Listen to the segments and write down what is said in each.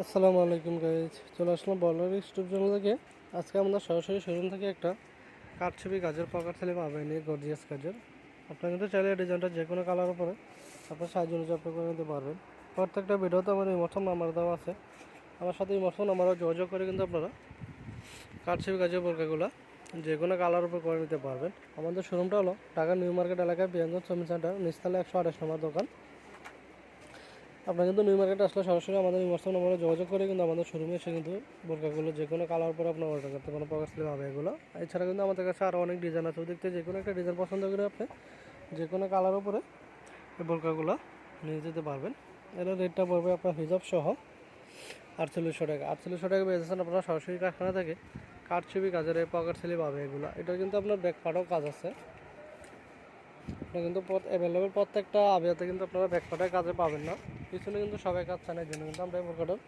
আসসালামু আলাইকুম গাইজ চলে আসলাম বলার ইউটিউব চ্যানেল থেকে। আজকে আমরা সরাসরি শোরুম থেকে একটা কাঠ ছবি কাজের পকার ছেলে পাবেন এই গর্জিয়াস কাজের আপনারা কিন্তু চাইলে ডিজাইনটা যে কোনো কালার উপরে আপনার সাহায্য অনুযায়ী আপনি করে নিতে পারবেন। প্রত্যেকটা ভিডিওতে আমার ইমোশন নাম্বার দেওয়া আছে। আমার সাথে ইমোশন নাম্বারও যোগাযোগ করে কিন্তু আপনারা কাঠ ছবি কাজের বোরকাগুলো যে কোনো কালার উপর করে নিতে পারবেন। আমাদের শোরুমটা হলো ঢাকা নিউ মার্কেট এলাকায় বিয়াঙ্গন শ্রমিক সেন্টার নিস্তালে একশো আঠাশ নম্বর দোকান। আপনারা কিন্তু নিউ মার্কেটে আসলে সরাসরি আমাদের হোয়াটসঅ্যাপ নম্বরে যোগাযোগ করে কিন্তু আমাদের শোরুমে এসে কিন্তু বোরকাগুলো, যে কোনো কালার উপরে আপনার অর্ডার করতে পারেন প্রকাশ দিলে হবে এগুলো। এছাড়া কিন্তু আমাদের কাছে আরও অনেক ডিজাইন আছে। দেখতে যে কোনো একটা ডিজাইন পছন্দ করে আপনি যে কোনো কালার উপরে এই বোরকাগুলো নিয়ে যেতে পারবেন। এর রেটটা পড়বে আপনার হিসাব সহ আটচল্লিশশো টাকা। আটচল্লিশশো টাকা পেয়েছেন আপনারা সরাসরি কারখানা থেকে কাঠ ছবি কাজের পকেট সেলি পাবে এগুলো। এটা কিন্তু আপনার ব্যাক পাটাও কাজ আছে। এটা কিন্তু অ্যাভেলেবেল প্রত্যেকটা আবিয়াতে কিন্তু আপনারা ব্যাকপাটায় কাজে পাবেন না। পিছনে কিন্তু সবাই কাজ চান এই জন্য কিন্তু আমরা বোরকাটার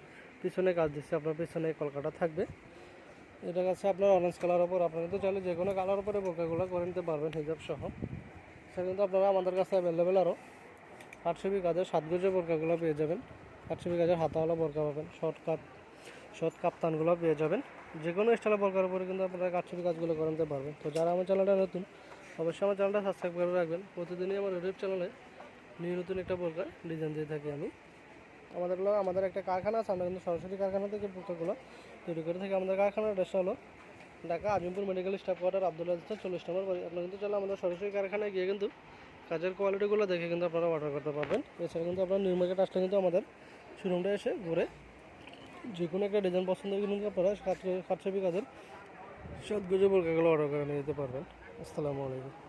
পিছনে কাজ দিচ্ছি, আপনার পিছনে কলকাতা থাকবে। এটা কাছে আপনার অরেঞ্জ কালার ওপর আপনারা কিন্তু চাইলে যে কোনো কালার উপরে বোরকাগুলো করে নিতে পারবেন হিজাব সহ। সেটা কিন্তু আপনারা আমাদের কাছে অ্যাভেলেবেল আরও আটশোবি কাজের সাতগুজের বোরকাগুলো পেয়ে যাবেন। আটশোবি কাজের হাতাওয়ালা বোরকা পাবেন শর্ট কাপ শর্ট কাপ্তানগুলো পেয়ে যাবেন। যে কোনো স্টাইলের বোরকার উপরে কিন্তু আপনারা কাটছবি কাজগুলো করে নিতে পারবেন। তো যারা আমার চ্যানেলটা নতুন অবশ্যই আমার চ্যানেলটা সাবস্ক্রাইব করে রাখবেন। প্রতিদিনই আমার ইউটিউব চ্যানেলে নিউ নতুন একটা বোরকা ডিজাইন দিয়ে থাকি আমি। আমাদের হলো, আমাদের একটা কারখানা আছে, আমরা কিন্তু সরাসরি কারখানা থেকে বোরকাগুলো তৈরি করে থাকি। আমাদের কারখানার ড্রেস হলো, Dhaka Azimpur medical staff quarter Abdullah চল্লিশ নম্বর বাড়ি। আপনারা কিন্তু চলে আমাদের সরাসরি কারখানায় গিয়ে কিন্তু কাজের কোয়ালিটিগুলো দেখে কিন্তু আপনারা অর্ডার করতে পারবেন। এছাড়া কিন্তু আপনারা নিউ মার্কেট আসলে কিন্তু আমাদের শোরুমটা এসে ঘুরে যে কোনো একটা ডিজাইন পছন্দ কিন্তু আপনারা কাঠছবি কাজের সব গুজে বোরকাগুলো অর্ডার করে নিয়ে যেতে পারবেন। আসসালামু আলাইকুম।